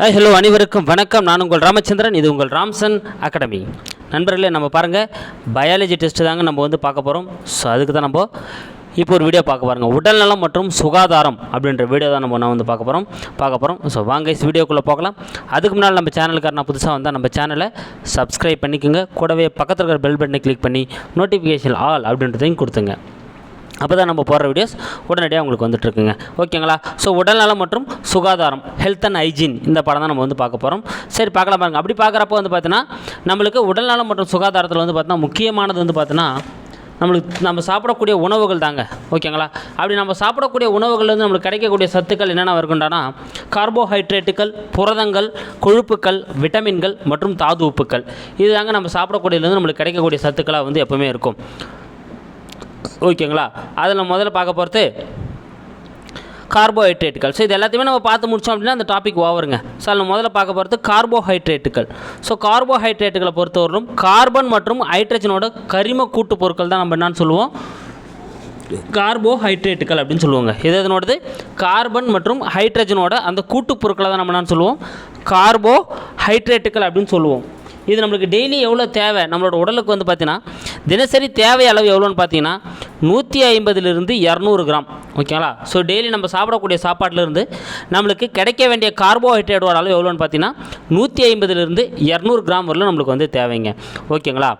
Hi hello அனைவருக்கும் வணக்கம். நான் உங்கள் ராமச்சந்திரன் இது உங்கள் ராம்சன் அகாடமி. நண்பர்களே நம்ம பாருங்கள் பயாலஜி டெஸ்ட்டு தாங்க நம்ம வந்து பார்க்க போகிறோம் ஸோ அதுக்கு தான் நம்ம இப்போ ஒரு வீடியோ பார்க்க பாருங்கள் உடல்நலம் மற்றும் சுகாதாரம் அப்படின்ற வீடியோ தான் நம்ம நான் வந்து பார்க்க போகிறோம் பார்க்க போகிறோம் ஸோ வாங்க இந்த வீடியோக்குள்ளே போகலாம். அதுக்கு முன்னால் நம்ம சேனலுக்காரனா புதுசாக வந்தால் நம்ம சேனலை சப்ஸ்கிரைப் பண்ணிக்கோங்க. கூடவே பக்கத்தில் இருக்கிற பெல் பட்டனை கிளிக் பண்ணி நோட்டிஃபிகேஷன் ஆல் அப்படின்றதையும் கொடுத்துங்க அப்போ தான் நம்ம போடுற வீடியோஸ் உடனடியாக உங்களுக்கு வந்துட்டுருக்குங்க. ஓகேங்களா? ஸோ உடல்நலம் மற்றும் சுகாதாரம் ஹெல்த் அண்ட் ஹைஜீன் இந்த படம் தான் நம்ம வந்து பார்க்க போகிறோம் சரி பார்க்கலாம் பாருங்க. அப்படி பார்க்குறப்போ வந்து பார்த்தீங்கன்னா நம்மளுக்கு உடல்நலம் மற்றும் சுகாதாரத்தில் வந்து பார்த்தீங்கன்னா முக்கியமானது வந்து பார்த்தீங்கன்னா நம்மளுக்கு நம்ம சாப்பிடக்கூடிய உணவுகள் தாங்க. ஓகேங்களா? அப்படி நம்ம சாப்பிடக்கூடிய உணவுகள்லேருந்து நம்மளுக்கு கிடைக்கக்கூடிய சத்துக்கள் என்னென்ன இருக்குண்டானா கார்போஹைட்ரேட்டுகள் புரதங்கள் கொழுப்புக்கள் விட்டமின்கள் மற்றும் தாது உப்புக்கள். இது தாங்க நம்ம சாப்பிடக்கூடியதுலேருந்து நம்மளுக்கு கிடைக்கக்கூடிய சத்துக்களாக வந்து எப்போவுமே இருக்கும். ஓகேங்களா? அதில் முதல்ல பார்க்க போகிறது கார்போஹைட்ரேட்டுகள் ஸோ இது எல்லாத்தையுமே நம்ம பார்த்து முடித்தோம் அப்படின்னா அந்த டாபிக் ஓவருங்க. ஸோ அதில் முதல்ல பார்க்க போகிறது கார்போஹைட்ரேட்டுகள் ஸோ கார்போஹைட்ரேட்டுகளை பொறுத்தவரையிலும் கார்பன் மற்றும் ஹைட்ரஜனோட கரிம கூட்டு பொருட்கள் தான் நம்ம என்னன்னு சொல்லுவோம்? கார்போஹைட்ரேட்டுகள் அப்படின்னு சொல்லுவாங்க. இது எதனோடது? கார்பன் மற்றும் ஹைட்ரஜனோட அந்த கூட்டு பொருட்களை தான் நம்ம என்னன்னு சொல்லுவோம்? கார்போஹைட்ரேட்டுகள் அப்படின்னு சொல்லுவோம். இது நம்மளுக்கு டெய்லி எவ்வளோ தேவை? நம்மளோட உடலுக்கு வந்து பார்த்தீங்கன்னா தினசரி தேவை அளவு எவ்வளோன்னு பார்த்தீங்கன்னா நூற்றி ஐம்பதுலேருந்து இரநூறு கிராம். ஓகேங்களா ஸோ டெய்லி நம்ம சாப்பிடக்கூடிய சாப்பாட்டிலேருந்து நம்மளுக்கு கிடைக்க வேண்டிய கார்போஹைட்ரேட்டோட அளவு எவ்வளோன்னு பார்த்தீங்கன்னா நூற்றி ஐம்பதுலேருந்து இரநூறு கிராம் வரலும் நம்மளுக்கு வந்து தேவைங்க. ஓகேங்களா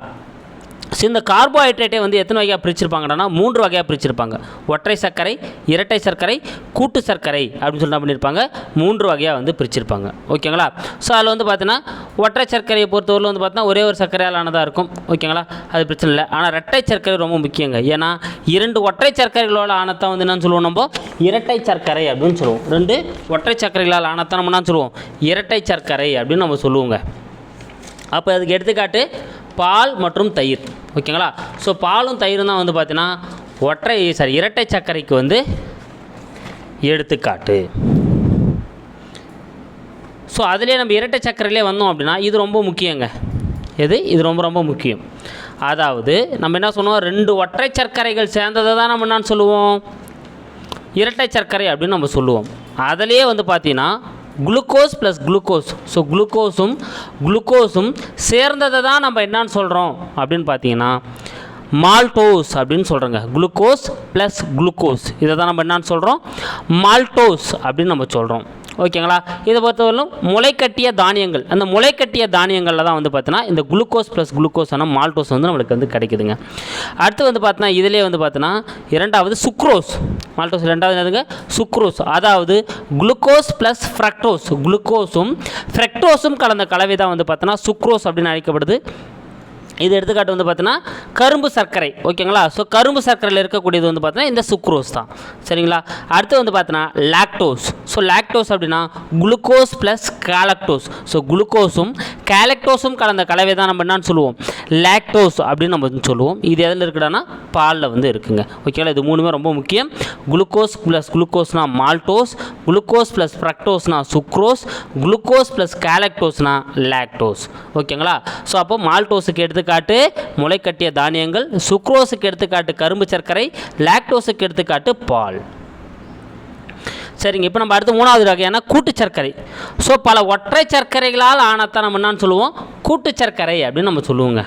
ஸோ இந்த கார்போஹைட்ரேட்டை வந்து எத்தனை வகையாக பிரிச்சிருப்பாங்கன்னா மூன்று வகையாக பிரிச்சிருப்பாங்க. ஒற்றை சர்க்கரை இரட்டை சர்க்கரை கூட்டு சர்க்கரை அப்படின்னு சொல்லி பண்ணியிருப்பாங்க மூன்று வகையாக வந்து பிரிச்சிருப்பாங்க. ஓகேங்களா? ஸோ அதில் வந்து பார்த்தீங்கன்னா ஒற்றை சர்க்கரையை பொறுத்தவரையில் வந்து பார்த்தீங்கன்னா ஒரே ஒரு சர்க்கரையால் ஆனதாக இருக்கும். ஓகேங்களா? அது பிரச்சனை இல்லை. ஆனால் இரட்டை சர்க்கரை ரொம்ப முக்கியங்க. ஏன்னா இரண்டு ஒற்றை சர்க்கரைகளோட ஆனத்தான் வந்து என்னன்னு சொல்லுவோம் நம்ம? இரட்டை சர்க்கரை அப்படின்னு சொல்லுவோம். ரெண்டு ஒற்றை சர்க்கரைகளால் ஆனத்தான் நம்ம என்ன சொல்லுவோம்? இரட்டை சர்க்கரை அப்படின்னு நம்ம சொல்லுவோங்க. அப்போ அதுக்கு எடுத்துக்காட்டு பால் மற்றும் தயிர். ஓகேங்களா? ஸோ பாலும் தயிரும் தான் வந்து பார்த்தீங்கன்னா ஒற்றை சாரி இரட்டை சர்க்கரைக்கு வந்து எடுத்துக்காட்டு. ஸோ அதிலே நம்ம இரட்டை சர்க்கரையிலே வந்தோம் அப்படின்னா இது ரொம்ப முக்கியங்க. எது? இது ரொம்ப ரொம்ப முக்கியம். அதாவது நம்ம என்ன சொல்லுவோம்? ரெண்டு ஒற்றை சர்க்கரைகள் சேர்ந்ததை தான் நம்ம என்னன்னு சொல்லுவோம்? இரட்டை சர்க்கரை அப்படின்னு நம்ம சொல்லுவோம். அதிலே வந்து பார்த்தீங்கன்னா குளுக்கோஸ் ப்ளஸ் குளுக்கோஸ். ஸோ குளுக்கோஸும் குளுக்கோஸும் சேர்ந்ததை தான் நம்ம என்னன்னு சொல்கிறோம் அப்படின்னு பார்த்தீங்கன்னா மால்டோஸ் அப்படின்னு சொல்கிறோங்க குளுக்கோஸ் ப்ளஸ் குளுக்கோஸ். இதை தான் நம்ம என்னன்னு சொல்கிறோம் மால்டோஸ் அப்படின்னு நம்ம சொல்கிறோம் ஓகேங்களா? இதை பொறுத்தவரையிலும் முளைக்கட்டிய தானியங்கள் அந்த முளைக்கட்டிய தானியங்களில் தான் வந்து பார்த்தீங்கன்னா இந்த குளுக்கோஸ் ப்ளஸ் குளுக்கோஸ் ஆனால் மால்டோஸ் வந்து நம்மளுக்கு வந்து கிடைக்குதுங்க. அடுத்து வந்து பார்த்தீங்கன்னா இதிலே வந்து பார்த்தீங்கன்னா இரண்டாவது சுக்ரோஸ் மால்டோஸ் ரெண்டாவது என்னதுங்க? சுக்ரோஸ் அதாவது குளுக்கோஸ் ப்ளஸ் ஃப்ரக்டோஸ் குளுக்கோஸும் ஃப்ரக்டோஸும் கலந்த கலவை தான் வந்து பார்த்தீங்கன்னா சுக்ரோஸ் அப்படின்னு அழைக்கப்படுது. இது எடுத்துக்காட்டு வந்து பார்த்தீங்கன்னா கரும்பு சர்க்கரை. ஓகேங்களா? ஸோ கரும்பு சர்க்கரையில் இருக்கக்கூடியது வந்து பார்த்தீங்கன்னா இந்த சுக்ரோஸ் தான். சரிங்களா? அடுத்து வந்து பார்த்தீங்கன்னா லாக்டோஸ் ஸோ லாக்டோஸ் அப்படின்னா குளுக்கோஸ் ப்ளஸ் கேலக்டோஸ் ஸோ குளுக்கோஸும் கேலக்டோஸும் கலந்த கலவை தான் நம்ம என்னன்னு சொல்லுவோம். லாக்டோஸ் அப்படின்னு நம்ம வந்து சொல்லுவோம். இது எதில் இருக்குடானா பாலில் வந்து இருக்குங்க. ஓகேங்களா? இது மூணுமே ரொம்ப முக்கியம். குளுக்கோஸ் ப்ளஸ் குளுக்கோஸ்னா மால்டோஸ் குளுக்கோஸ் ப்ளஸ் ஃப்ரக்டோஸ்னா சுக்ரோஸ் குளுக்கோஸ் ப்ளஸ் கேலக்டோஸ்னா லாக்டோஸ் ஓகேங்களா? ஸோ அப்போ மால்டோஸுக்கு எடுத்துக்க எடுத்துக்காட்டு முளைக்கட்டிய தானியங்கள் சுக்ரோஸுக்கு எடுத்துக்காட்டு கரும்பு சர்க்கரை லாக்டோஸுக்கு எடுத்துக்காட்டு பால். சரிங்க இப்போ நம்ம அடுத்து மூணாவது வகையான கூட்டு சர்க்கரை. ஸோ பல ஒற்றை சர்க்கரைகளால் ஆனத்தான் நம்ம என்னன்னு சொல்லுவோம்? கூட்டு சர்க்கரை அப்படின்னு நம்ம சொல்லுவோங்க.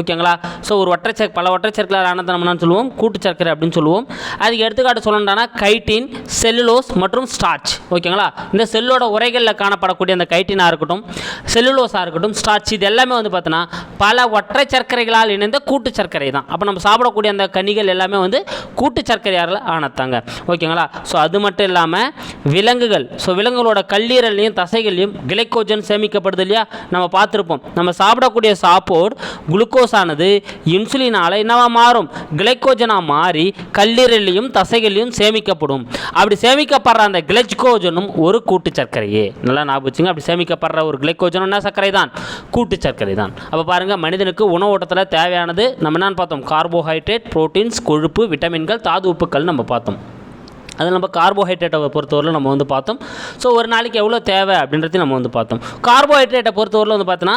ஓகேங்களா? ஸோ ஒரு ஒற்றை சர் பல ஒற்றை சர்க்கரை ஆனதை சொல்லுவோம். கூட்டு சர்க்கரை அப்படின்னு சொல்லுவோம். அதுக்கு எடுத்துக்காட்டு சொல்லணும்னா கைட்டின் செல்லுலோஸ் மற்றும் ஸ்டார்ச். ஓகேங்களா? இந்த செல்லோட உரைகளில் காணப்படக்கூடிய அந்த கைட்டினாக இருக்கட்டும் செல்லுலோஸாக இருக்கட்டும் ஸ்டார்ச் இது எல்லாமே வந்து பார்த்தோன்னா பல ஒற்றை சர்க்கரைகளால் இணைந்த கூட்டு சர்க்கரை தான். அப்போ நம்ம சாப்பிடக்கூடிய அந்த கனிகள் எல்லாமே வந்து கூட்டு சர்க்கரையால் ஆனத்தாங்க ஓகேங்களா? ஸோ அது மட்டும் இல்லாமல் விலங்குகள். ஸோ விலங்குகளோட கல்லீரல்லையும் தசைகள்லையும் கிளைக்கோஜன் சேமிக்கப்படுது இல்லையா? நம்ம பார்த்துருப்போம். நம்ம சாப்பிடக்கூடிய சாப்போர் குளுக்கோஸ் ஆனது இன்சுலினால் என்னவா மாறும்? கிளைக்கோஜனாக மாறி கல்லீரலையும் தசைகளையும் சேமிக்கப்படும். அப்படி சேமிக்கப்படுற அந்த கிளைக்கோஜனும் ஒரு கூட்டு சர்க்கரையே. நல்லா ஞாபகம் வச்சுங்க அப்படி சேமிக்கப்படுற ஒரு கிளைக்கோஜனும் என்ன சர்க்கரை தான்? கூட்டு சர்க்கரை தான். அப்போ பாருங்கள் மனிதனுக்கு உணவூட்டத்தில் தேவையானது நம்ம என்னன்னு பார்த்தோம்? கார்போஹைட்ரேட் புரோட்டீன்ஸ் கொழுப்பு விட்டமின்கள் தாது உப்புக்கள் நம்ம பார்த்தோம். அது நம்ம கார்போஹைட்ரேட்டை பொறுத்தவரையில் நம்ம வந்து பார்த்தோம். ஸோ ஒரு நாளைக்கு எவ்வளோ தேவை அப்படின்றதையும் நம்ம வந்து பார்த்தோம். கார்போஹைட்ரேட்டை பொறுத்தவரையில் வந்து பார்த்தோன்னா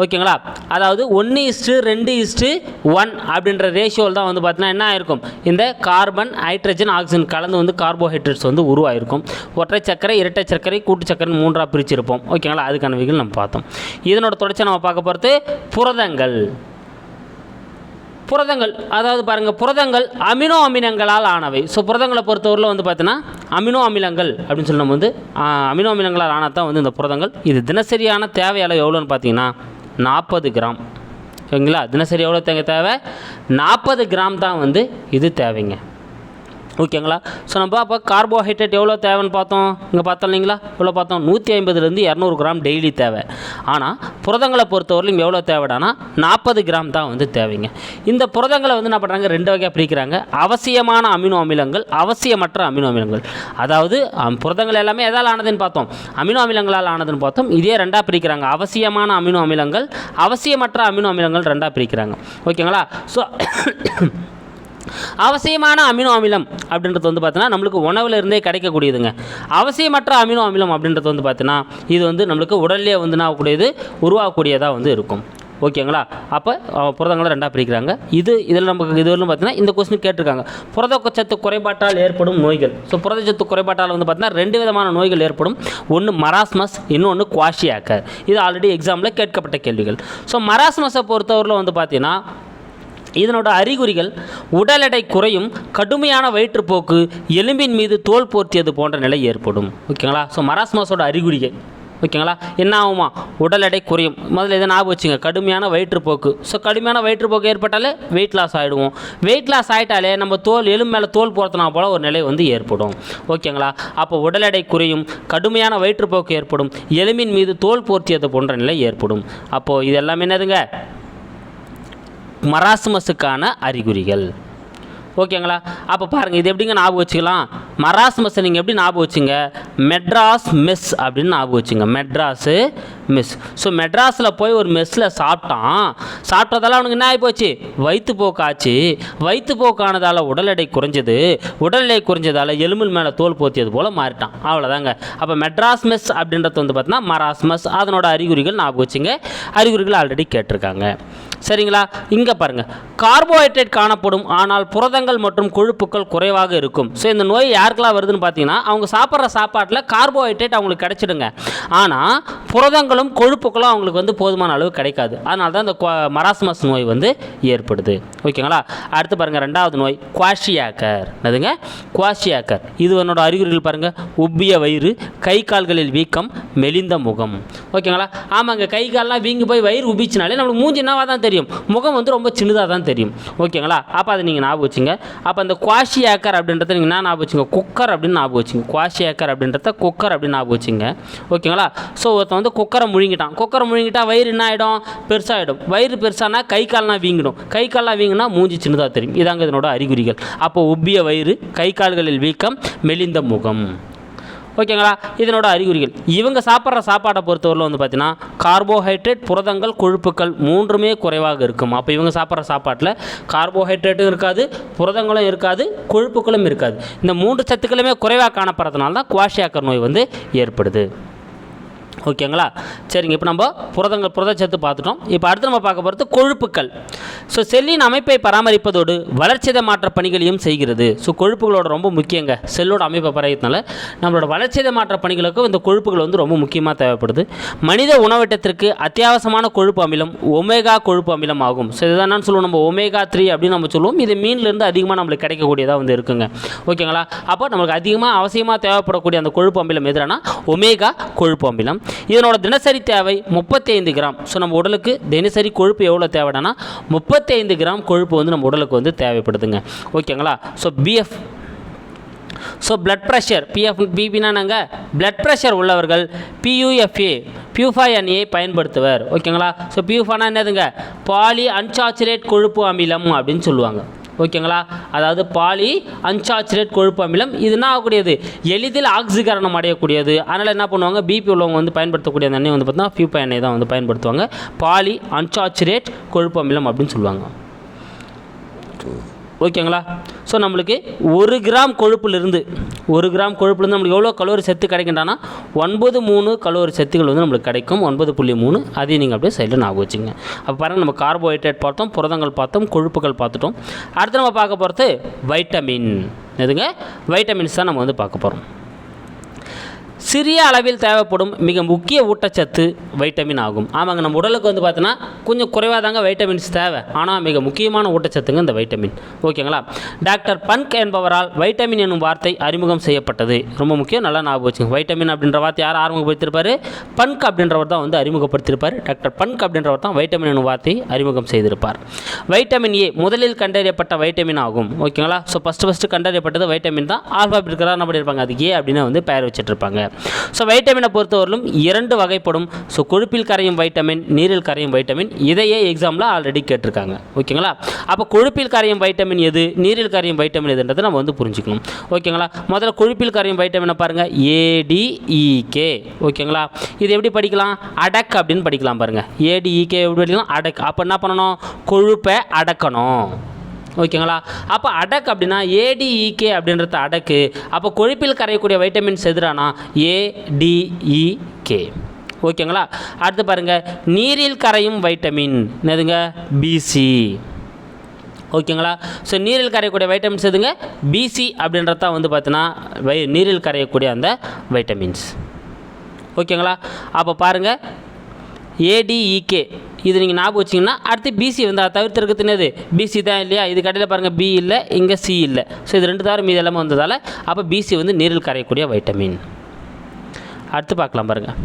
ஓகேங்களா? அதாவது ஒன்று இஸ்ட்டு ரெண்டு இஸ்ட்டு ஒன் அப்படின்ற ரேஷியோவில் தான் வந்து பார்த்தீங்கன்னா என்ன ஆயிருக்கும்? இந்த கார்பன் ஹைட்ரஜன் ஆக்சிஜன் கலந்து வந்து கார்போஹைட்ரேட்ஸ் வந்து உருவாயிருக்கும். ஒற்றை சர்க்கரை இரட்டை சர்க்கரை கூட்டு சர்க்கரை மூன்றாக பிரிச்சிருப்போம். ஓகேங்களா? அதுக்கான விகள் நம்ம பார்த்தோம். இதனோட தொடர்ச்சி நம்ம பார்க்க போகிறது புரதங்கள். புரதங்கள் அதாவது பாருங்கள் புரதங்கள் அமினோ அமிலங்களால் ஆனவை. ஸோ புரதங்களை பொறுத்தவரையில் வந்து பார்த்தீங்கன்னா அமினோ அமிலங்கள் அப்படின்னு சொல்லி நம்ம வந்து அமினோ அமிலங்களால் ஆனால் தான் வந்து இந்த புரதங்கள். இது தினசரியான தேவை அளவு எவ்வளோன்னு பார்த்தீங்கன்னா நாற்பது கிராம். ஓகேங்களா? தினசரி எவ்வளோ தேங்க தேவை? நாற்பது கிராம் தான் வந்து இது தேவைங்க. ஓகேங்களா? ஸோ நம்ம அப்போ கார்போஹைட்ரேட் எவ்வளோ தேவைன்னு பார்த்தோம்? இங்கே பார்த்தோம் இல்லைங்களா? எவ்வளோ பார்த்தோம். நூற்றி ஐம்பதுலேருந்து இரநூறு கிராம் டெய்லி தேவை. ஆனால் புரதங்களை பொறுத்தவரையிலும் எவ்வளோ தேவைடானா நாற்பது கிராம் தான் வந்து தேவைங்க. இந்த புரதங்களை வந்து என்ன பண்ணுறாங்க ரெண்டு வகையாக பிரிக்கிறாங்க. அவசியமான அமினோ அமிலங்கள் அவசியமற்ற அமினோ அமிலங்கள். அதாவது புரதங்கள் எல்லாமே எதால் ஆனதுன்னு பார்த்தோம்? அமினோ அமிலங்களால் ஆனதுன்னு பார்த்தோம். இதே ரெண்டாக பிரிக்கிறாங்க. அவசியமான அமினோ அமிலங்கள் அவசியமற்ற அமினோ அமிலங்கள் ரெண்டாக பிரிக்கிறாங்க. ஓகேங்களா? ஸோ அவசியமான அமினோ அமிலம் அப்படின்றது வந்து பார்த்தீங்கன்னா நம்மளுக்கு உணவில் இருந்தே கிடைக்கக்கூடியதுங்க. அவசியமற்ற அமினோ அமிலம் அப்படின்றது வந்து பார்த்தீங்கன்னா இது வந்து நம்மளுக்கு உடல்லே வந்து என்ன ஆகக்கூடியது? உருவாகக்கூடியதாக வந்து இருக்கும். ஓகேங்களா? அப்போ புரதங்களை ரெண்டாக பிரிக்கிறாங்க. இது இதில் நமக்கு இது வரலும் பார்த்தீங்கன்னா இந்த கொஸ்டின் கேட்டிருக்காங்க. புரதச்சத்து குறைபாட்டால் ஏற்படும் நோய்கள். ஸோ புரதச்சத்து குறைபாட்டால் வந்து பார்த்தீங்கன்னா ரெண்டு விதமான நோய்கள் ஏற்படும். ஒன்று மராஸ்மஸ் இன்னொன்று குவாஷியாக்கர் இது ஆல்ரெடி எக்ஸாமில் கேட்கப்பட்ட கேள்விகள். ஸோ மராஸ்மஸை பொறுத்தவரையில் வந்து பார்த்தீங்கன்னா இதனோட அறிகுறிகள் உடல் எடை குறையும் கடுமையான வயிற்றுப்போக்கு எலும்பின் மீது தோல் போர்த்தியது போன்ற நிலை ஏற்படும். ஓகேங்களா? ஸோ மராஸ்மாஸோட அறிகுறிகள். ஓகேங்களா? என்ன ஆகுமா? உடல் எடை குறையும். முதல்ல இதை ஞாபகம் வச்சுங்க. கடுமையான வயிற்றுப்போக்கு. ஸோ கடுமையான வயிற்றுப்போக்கு ஏற்பட்டாலே வெயிட் லாஸ் ஆகிடுவோம் வெயிட் லாஸ் ஆகிட்டாலே நம்ம தோல் எலும்பு மேலே தோல் போர்த்தினா போல் ஒரு நிலை வந்து ஏற்படும். ஓகேங்களா? அப்போ உடல் எடை குறையும் கடுமையான வயிற்றுப்போக்கு ஏற்படும் எலும்பின் மீது தோல் போர்த்தியது போன்ற நிலை ஏற்படும். அப்போது இது எல்லாமே என்னதுங்க? மராஸ்மஸுக்கான அறிகுறிகள். ஓகேங்களா? அப்போ பாருங்கள் இது எப்படிங்க ஞாபகம் வச்சுக்கலாம்? மராஸ்மஸை நீங்கள் எப்படி ஞாபகம் வச்சுங்க? மெட்ராஸ் மெஸ் அப்படின்னு ஞாபகம் வச்சுங்க. மெட்ராஸு மெஸ். ஸோ மெட்ராஸில் போய் ஒரு மெஸ்ஸில் சாப்பிட்டான். சாப்பிட்டதால அவனுக்கு என்ன ஆகிப்போச்சு வயிற்றுப்போக்காச்சு வயிற்றுப்போக்கானதால் உடல் எடை குறைஞ்சது. உடல் எடை குறைஞ்சதால் எலும்பில் மேலே தோல் போத்தியது போல் மாறிட்டான். அவ்வளோதாங்க அப்போ மெட்ராஸ் மெஸ் அப்படின்றது வந்து பார்த்தீங்கன்னா மராஸ்மஸ் அதனோட அறிகுறிகள் ஞாபகம் வச்சுங்க. அறிகுறிகள் ஆல்ரெடி கேட்டிருக்காங்க. சரிங்களா? இங்கே பாருங்கள் கார்போஹைட்ரேட் காணப்படும் ஆனால் புரதங்கள் மற்றும் கொழுப்புக்கள் குறைவாக இருக்கும். ஸோ இந்த நோய் யாருக்கெல்லாம் வருதுன்னு பார்த்தீங்கன்னா அவங்க சாப்பிட்ற சாப்பாட்டில் கார்போஹைட்ரேட் அவங்களுக்கு கிடச்சிடுங்க. ஆனால் புரதங்களும் கொழுப்புக்களும் அவங்களுக்கு வந்து போதுமான அளவு கிடைக்காது. அதனால தான் இந்த குவா- மராஸ்மஸ் நோய் வந்து ஏற்படுது. ஓகேங்களா? அடுத்து பாருங்கள் ரெண்டாவது நோய் குவாஷியாக்கர் என்னதுங்க? குவாஷியாக்கர் இது என்னோட அறிகுறிகள் பாருங்கள் உப்பிய வயிறு கை கால்களில் வீக்கம் மெலிந்த முகம். ஓகேங்களா? ஆமாங்க கை கால்லாம் வீங்கி போய் வயிறு உபிச்சினாலே நம்மளுக்கு மூஞ்சி என்னவாக தான் தெரியும்? தெரியும். முகம் வந்து ரொம்ப சின்னதாக தான் தெரியும். ஓகேங்களா? அப்போ அதை நீங்கள் ஞாபகம் வச்சுங்க. அப்போ அந்த குவாஷி ஏக்கர் அப்படின்றத நீங்கள் என்ன ஞாபகம் வச்சுங்க? குக்கர் அப்படின்னு ஞாபகம் வச்சுங்க. குவாஷி ஏக்கர் அப்படின்றத குக்கர் அப்படின்னு ஞாபகம் வச்சுங்க. ஓகேங்களா? ஸோ ஒருத்தன் வந்து குக்கரை முழுங்கிட்டான். குக்கரை முழுங்கிட்டா வயிறு என்ன ஆகிடும் பெருசாகிடும் வயிறு பெருசானா கை கால்லாம் வீங்கிடும். கை கால்லாம் வீங்கினா மூஞ்சி சின்னதாக தெரியும். இதாங்க இதனோட அறிகுறிகள். அப்போ உப்பிய வயிறு கை கால்களில் வீக்கம் மெலிந்த முகம். ஓகேங்களா? இதனோட அறிகுறிகள். இவங்க சாப்பிட்ற சாப்பாட்டை பொறுத்தவரையில் வந்து பார்த்தீங்கன்னா கார்போஹைட்ரேட் புரதங்கள் கொழுப்புக்கள் மூன்றுமே குறைவாக இருக்கும். அப்போ இவங்க சாப்பிட்ற சாப்பாட்டில் கார்போஹைட்ரேட்டும் இருக்காது புரதங்களும் இருக்காது கொழுப்புகளும் இருக்காது. இந்த மூன்று சத்துக்களுமே குறைவாக காணப்படுறதுனால தான் குவாஷியாக்கர் நோய் வந்து ஏற்படுது. ஓகேங்களா? சரிங்க இப்போ நம்ம புரதங்கள் புரதச்சத்து பார்த்துட்டோம். இப்போ அடுத்து நம்ம பார்க்க போகிறது கொழுப்புக்கள். ஸோ செல்லின் அமைப்பை பராமரிப்பதோடு வளர்ச்சிதை மாற்ற பணிகளையும் செய்கிறது. ஸோ கொழுப்புகளோட ரொம்ப முக்கியங்க. செல்லோட அமைப்பை பராமரிக்கிறதுனால நம்மளோட வளர்ச்சிதை மாற்ற பணிகளுக்கும் இந்த கொழுப்புகள் வந்து ரொம்ப முக்கியமாக தேவைப்படுது. மனித உணவட்டத்திற்கு அத்தியாவசியமான கொழுப்பு அமிலம் ஒமேகா கொழுப்பு அமிலம் ஆகும். ஸோ இதுதான் நான் சொல்லுவோம். நம்ம ஒமேகா த்ரீ அப்படின்னு நம்ம சொல்லுவோம். இது மீன்லேருந்து அதிகமாக நம்மளுக்கு கிடைக்கக்கூடியதாக வந்து இருக்குங்க. ஓகேங்களா? அப்போ நம்மளுக்கு அதிகமாக அவசியமாக தேவைப்படக்கூடிய அந்த கொழுப்பு அமிலம் எதுனா ஒமேகா கொழுப்பு அமிலம். இதனோட தினசரி தேவை 35 கிராம். ஸோ நம்ம உடலுக்கு தினசரி கொழுப்பு எவ்வளோ தேவைடானா 35 கிராம் கொழுப்பு வந்து நம்ம உடலுக்கு வந்து தேவைப்படுதுங்க. ஓகேங்களா? So P F so blood pressure P F பிபினா நாங்கள் பிளட் ப்ரெஷர் உள்ளவர்கள் பியூஎஃப்ஏ பியூஃபா எண்ணெயை பயன்படுத்துவர். ஓகேங்களா? ஸோ பியூஃபானா என்னதுங்க? பாலி அன்சாச்சுரேட் கொழுப்பு அமிலம் அப்படின்னு சொல்லுவாங்க. ஓகேங்களா? அதாவது பாலி அன்சாச்சுரேட் கொழுப்பு அமிலம் இது என்ன ஆகக்கூடியது? எளிதில் ஆக்சிகரணம் அடையக்கூடியது. அதனால் என்ன பண்ணுவாங்க? பிபி உள்ளவங்க வந்து பயன்படுத்தக்கூடிய அந்த எண்ணெய் வந்து பார்த்தீங்கன்னா பியூஃபா எண்ணெய் தான் வந்து பயன்படுத்துவாங்க. பாலி அன்சாச்சுரேட் கொழுப்பு அமிலம் அப்படின்னு சொல்லுவாங்க. ஓகேங்களா? ஸோ நம்மளுக்கு ஒரு கிராம் கொழுப்புலேருந்து ஒரு கிராம் கொழுப்புலேருந்து நம்மளுக்கு எவ்வளோ கலோரி சத்து கிடைக்கின்றானா ஒன்பது மூணு கலோரி சத்துக்கள் வந்து நம்மளுக்கு கிடைக்கும். ஒன்பது புள்ளி மூணு அதையும் நீங்கள் அப்படியே சைடில் ஞாபகம் வச்சுங்க அப்போ பாருங்கள் நம்ம கார்போஹைட்ரேட் பார்த்தோம் புரதங்கள் பார்த்தோம் கொழுப்புகள் பார்த்துட்டோம். அடுத்து நம்ம பார்க்க போகிறது வைட்டமின் எதுங்க வைட்டமின்ஸ் தான் நம்ம வந்து பார்க்க போகிறோம் சிறிய அளவில் தேவைப்படும் மிக முக்கிய ஊட்டச்சத்து வைட்டமின் ஆகும். ஆமாங்க நம்ம உடலுக்கு வந்து பார்த்தோன்னா கொஞ்சம் குறைவாக தாங்க வைட்டமின்ஸ் தேவை. ஆனால் மிக முக்கியமான ஊட்டச்சத்துங்க இந்த வைட்டமின் ஓகேங்களா? டாக்டர் பன்க் என்பவரால் வைட்டமின் என்னும் வார்த்தை அறிமுகம் செய்யப்பட்டது. ரொம்ப முக்கியம் நல்லா ஞாபகம் வச்சுங்க. வைட்டமின் அப்படின்ற வார்த்தை யார் அறிமுகப்படுத்திருப்பார்? பன்க் அப்படின்றவர் தான் வந்து அறிமுகப்படுத்தியிருப்பார் டாக்டர் பன்க் அப்படின்றவர் தான் வைட்டமின் என்னும் வார்த்தையை அறிமுகம் செய்திருப்பார். வைட்டமின் ஏ முதலில் கண்டறியப்பட்ட வைட்டமின் ஆகும். ஓகேங்களா? ஸோ ஃபஸ்ட்டு ஃபஸ்ட்டு கண்டறியப்பட்டது வைட்டமின் தான். ஆல்பாபெட் இருக்கிறதா என்ன பண்ணியிருப்பாங்க அதுக்கு ஏ அப்படின்னு வந்து பெயர் வச்சுட்டு இருப்பாங்க ஸோ வைட்டமினை பொறுத்தவரையிலும் இரண்டு வகைப்படும். ஸோ கொழுப்பில் கரையும் வைட்டமின் நீரில் கரையும் வைட்டமின் இதையே எக்ஸாமில் ஆல்ரெடி கேட்டிருக்காங்க. ஓகேங்களா அப்போ கொழுப்பில் கரையும் வைட்டமின் எது? நீரில் கரையும் வைட்டமின் எதுன்றதை நம்ம வந்து புரிஞ்சுக்கணும். ஓகேங்களா முதல்ல கொழுப்பில் கரையும் வைட்டமினை பாருங்கள் ஏடிஇகே ஓகேங்களா e, இது எப்படி படிக்கலாம்? அடக் அப்படின்னு படிக்கலாம் பாருங்கள் ஏடிஇகே e, எப்படி படிக்கலாம்? அடக். அப்போ என்ன பண்ணணும்? கொழுப்பை அடக்கணும். ஓகேங்களா? அப்போ அடக் அப்படின்னா ஏடிஇகே e, அப்படின்றது அடக்கு. அப்போ கொழுப்பில் கரையக்கூடிய வைட்டமின்ஸ் எதிரானா? ஏடிஇகே ஓகேங்களா? அடுத்து பாருங்கள் நீரில் கரையும் வைட்டமின் என்னதுங்க? பிசி ஓகேங்களா? ஸோ நீரில் கரையக்கூடிய வைட்டமின்ஸ் எதுங்க? பிசி அப்படின்றது தான் வந்து பார்த்தீங்கன்னா வை நீரில் கரையக்கூடிய அந்த வைட்டமின்ஸ் ஓகேங்களா? அப்போ பாருங்கள் ஏடிஇகே இது நீங்கள் ஞாபகம் வச்சிங்கன்னா அடுத்து பிசி வந்து அதை தவிர்த்து இருக்கிறது பிசி தான் இல்லையா? இது கடையில் பாருங்கள் பி இல்லை இங்கே சி இல்லை. ஸோ இது ரெண்டு தவிர மீது எல்லாமே வந்ததால் அப்போ பிசி வந்து நீரில் கரையக்கூடிய வைட்டமின் அடுத்து பார்க்கலாம் பாருங்கள்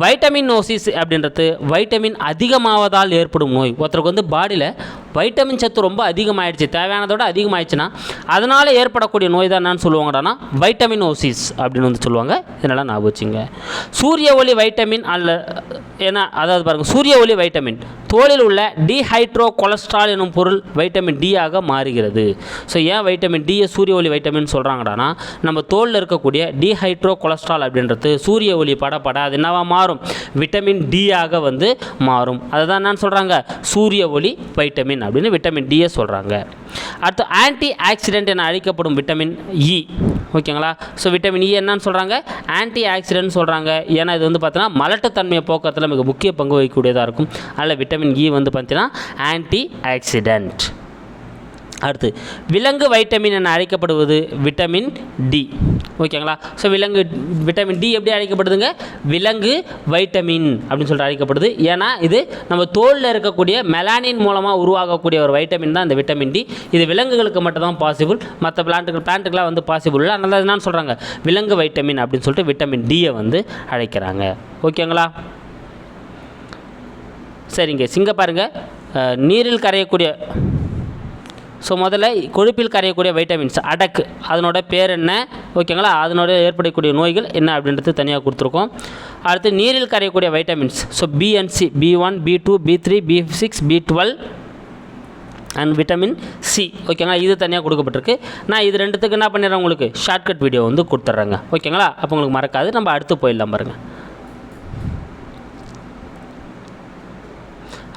வைட்டமின் நோசிஸ் அப்படின்றது வைட்டமின் அதிகமாவதால் ஏற்படும் நோய். ஒருத்தருக்கு வந்து பாடியில் வைட்டமின் சத்து ரொம்ப அதிகமாகிடுச்சு தேவையானதோட அதிகமாகிடுச்சுன்னா அதனால் ஏற்படக்கூடிய நோய் தான் என்னன்னு சொல்லுவாங்கடானா வைட்டமின் ஓசிஸ் அப்படின்னு வந்து சொல்லுவாங்க. இதனால் ஞாபகம் வச்சுங்க. சூரிய ஒளி வைட்டமின் அல்ல ஏன்னா அதாவது பாருங்கள் சூரிய ஒளி வைட்டமின். தோலில் உள்ள டிஹைட்ரோ கொலஸ்ட்ரால் எனும் பொருள் வைட்டமின் டி ஆக மாறுகிறது. ஸோ ஏன் வைட்டமின் டியை சூரிய ஒளி வைட்டமின் சொல்கிறாங்கடானா நம்ம தோலில் இருக்கக்கூடிய டிஹைட்ரோ கொலஸ்ட்ரால் அப்படின்றது சூரிய ஒளி படப்பட அது என்னவாக மாறும்? விட்டமின் டி ஆக வந்து மாறும். அதுதான் என்னன்னு சொல்கிறாங்க சூரிய ஒளி வைட்டமின் அப்படின்னு விட்டமின் டியை சொல்கிறாங்க அடுத்து ஆன்டி ஆக்சிடென்ட் என அழைக்கப்படும் விட்டமின் இ e. ஓகேங்களா? ஸோ விட்டமின் இ என்னன்னு சொல்கிறாங்க ஆன்டி ஆக்சிடென்ட் சொல்கிறாங்க ஏன்னா இது வந்து பார்த்தீங்கன்னா மலட்டுத்தன்மையை போக்குறதுல மிக முக்கிய பங்கு வகிக்கக்கூடியதாக இருக்கும். அதில் விட்டமின் இ e வந்து பார்த்தீங்கன்னா ஆன்டி ஆக்சிடென்ட் அடுத்து விலங்கு வைட்டமின் என அழைக்கப்படுவது விட்டமின் டி ஓகேங்களா ஸோ விலங்கு விட்டமின் டி எப்படி அழைக்கப்படுதுங்க? விலங்கு வைட்டமின் அப்படின்னு சொல்லிட்டு அழைக்கப்படுது. ஏன்னா இது நம்ம தோலில் இருக்கக்கூடிய மெலானின் மூலமாக உருவாகக்கூடிய ஒரு வைட்டமின் தான் இந்த விட்டமின் டி இது விலங்குகளுக்கு மட்டும் தான் பாசிபிள் மற்ற பிளான்ட்டுகள் பிளான்ட்டுக்கெலாம் வந்து பாசிபிள் இல்லை. அதனால் என்னன்னு சொல்கிறாங்க விலங்கு வைட்டமின் அப்படின்னு சொல்லிட்டு விட்டமின் டியை வந்து அழைக்கிறாங்க. ஓகேங்களா சரிங்க. சிங்க பாருங்கள் நீரில் கரையக்கூடிய ஸோ முதல்ல கொழுப்பில் கரையக்கூடிய வைட்டமின்ஸ் அடக்கு அதனோட பேர் என்ன? ஓகேங்களா அதனோட ஏற்படக்கூடிய நோய்கள் என்ன அப்படின்றது தனியாக கொடுத்துருக்கோம். அடுத்து நீரில் கரையக்கூடிய vitamins so B and C B one B two B three B six B twelve and vitamin C ஓகேங்களா இது தனியாக கொடுக்கப்பட்டிருக்கு. நான் இது ரெண்டுத்துக்கு என்ன பண்ணிடுறேன் உங்களுக்கு? ஷார்ட்கட் வீடியோ வந்து கொடுத்துட்றேங்க. ஓகேங்களா அப்போ உங்களுக்கு மறக்காது. நம்ம அடுத்து போயிடலாம் பாருங்கள்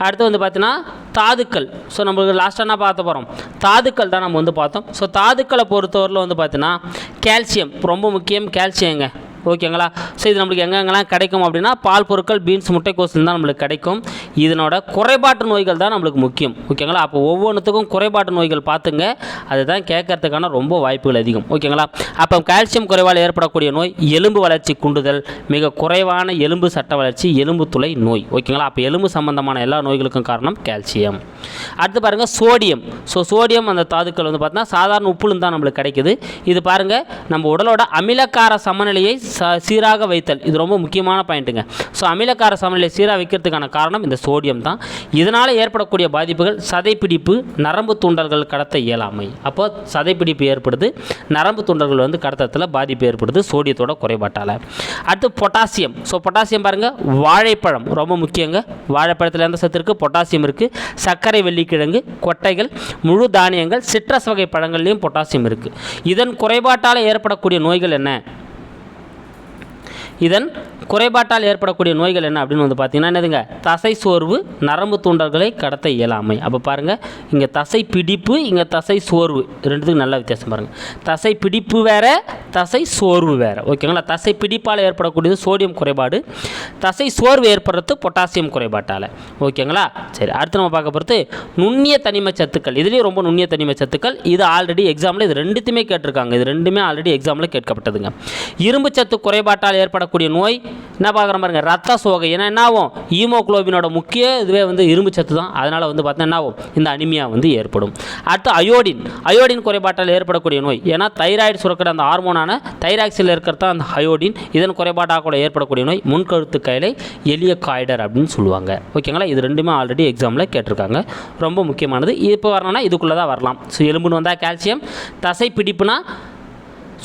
அடுத்து வந்து பார்த்தீங்கன்னா தாதுக்கள் ஸோ நம்மளுக்கு லாஸ்ட்டாக என்ன பார்த்த போகிறோம் தாதுக்கள் தான் நம்ம வந்து பார்த்தோம். ஸோ தாதுக்களை பொறுத்தவரையில் வந்து பார்த்தீங்கன்னா கால்சியம் ரொம்ப முக்கியம். கால்சியங்க ஓகேங்களா? ஸோ இது நம்மளுக்கு எங்கெங்கெல்லாம் கிடைக்கும் அப்படின்னா பால் பொருட்கள் பீன்ஸ் முட்டைக்கோசல் தான் நம்மளுக்கு கிடைக்கும். இதனோட குறைபாட்டு நோய்கள் தான் நம்மளுக்கு முக்கியம். ஓகேங்களா? அப்போ ஒவ்வொன்றுத்துக்கும் குறைபாட்டு நோய்கள் பார்த்துங்க. அதுதான் கேட்கறதுக்கான ரொம்ப வாய்ப்புகள் அதிகம். ஓகேங்களா? அப்போ கால்சியம் குறைவால் ஏற்படக்கூடிய நோய் எலும்பு வளர்ச்சி குண்டுதல் மிக குறைவான எலும்பு சட்ட வளர்ச்சி எலும்பு துளை நோய். ஓகேங்களா? அப்போ எலும்பு சம்பந்தமான எல்லா நோய்களுக்கும் காரணம் கால்சியம். அடுத்து பாருங்கள் சோடியம். ஸோ சோடியம் அந்த தாதுக்கள் வந்து பார்த்தீங்கன்னா சாதாரண உப்புலும் தான் நம்மளுக்கு கிடைக்குது. இது பாருங்கள் நம்ம உடலோட அமிலக்கார சமநிலையை ச சீராக வைத்தல். இது ரொம்ப முக்கியமான பாயிண்ட்டுங்க ஸோ அமிலக்கார சமநிலை சீராக வைக்கிறதுக்கான காரணம் இந்த சோடியம் தான். இதனால் ஏற்படக்கூடிய பாதிப்புகள் சதைப்பிடிப்பு நரம்பு தூண்டல்கள் கடத்த இயலாமை. அப்போ சதைப்பிடிப்பு ஏற்படுது நரம்பு தூண்டல்கள் வந்து கடத்தத்தில் பாதிப்பு ஏற்படுது சோடியத்தோட குறைபாட்டால். அடுத்து பொட்டாசியம் ஸோ பொட்டாசியம் பாருங்கள் வாழைப்பழம் ரொம்ப முக்கியங்க. வாழைப்பழத்தில் எந்த சத்து இருக்குது பொட்டாசியம் இருக்குது சர்க்கரை வெள்ளிக்கிழங்கு கொட்டைகள் முழு தானியங்கள் சிட்ரஸ் வகை பழங்கள்லேயும் பொட்டாசியம் இருக்குது இதன் குறைபாட்டால் ஏற்படக்கூடிய நோய்கள் என்ன? இதன் குறைபாட்டால் ஏற்படக்கூடிய நோய்கள் என்ன அப்படின்னு வந்து பார்த்தீங்கன்னா என்னதுங்க? தசை சோர்வு நரம்பு தூண்டல்களை கடத்த இயலாமை. அப்போ பாருங்கள் இங்கே தசை பிடிப்பு இங்கே தசை சோர்வு. ரெண்டுத்துக்கும் நல்ல வித்தியாசம் பாருங்கள் தசை பிடிப்பு வேறு தசை சோர்வு வேறு. ஓகேங்களா தசை பிடிப்பால் ஏற்படக்கூடியது சோடியம் குறைபாடு. தசை சோர்வு ஏற்படுறது பொட்டாசியம் குறைபாட்டால். ஓகேங்களா சரி அடுத்து நம்ம பார்க்க போகிறது நுண்ணிய தனிம சத்துக்கள். இதுலேயும் ரொம்ப நுண்ணிய தனிம சத்துக்கள். இது ஆல்ரெடி எக்ஸாமில் இது ரெண்டுத்தையுமே கேட்டிருக்காங்க. இது ரெண்டுமே ஆல்ரெடி எக்ஸாமில் கேட்கப்பட்டதுங்க. இரும்பு சத்து குறைபாட்டால் ஏற்பட வரக்கூடிய நோய் என்ன பார்க்குற பாருங்க ரத்த சோகை. ஏன்னா என்ன ஆகும் ஈமோக்ளோபினோட முக்கிய இதுவே வந்து இரும்பு சத்து தான். அதனால் வந்து பார்த்தா என்ன ஆகும்? இந்த அனிமியா வந்து ஏற்படும். அடுத்து அயோடின். அயோடின் குறைபாட்டால் ஏற்படக்கூடிய நோய். ஏன்னா தைராய்டு சுரக்கிற அந்த ஹார்மோனான தைராக்சில் இருக்கிறது தான் அந்த அயோடின். இதன் குறைபாட்டாக கூட ஏற்படக்கூடிய நோய் முன்கழுத்து கையிலை எளிய காய்டர் அப்படின்னு சொல்லுவாங்க. ஓகேங்களா? இது ரெண்டுமே ஆல்ரெடி எக்ஸாமில் கேட்டிருக்காங்க. ரொம்ப முக்கியமானது. இப்போ வரணும்னா இதுக்குள்ளே தான் வரலாம். ஸோ எலும்புன்னு வந்தால் கால்சியம் தசை பிடிப்புனா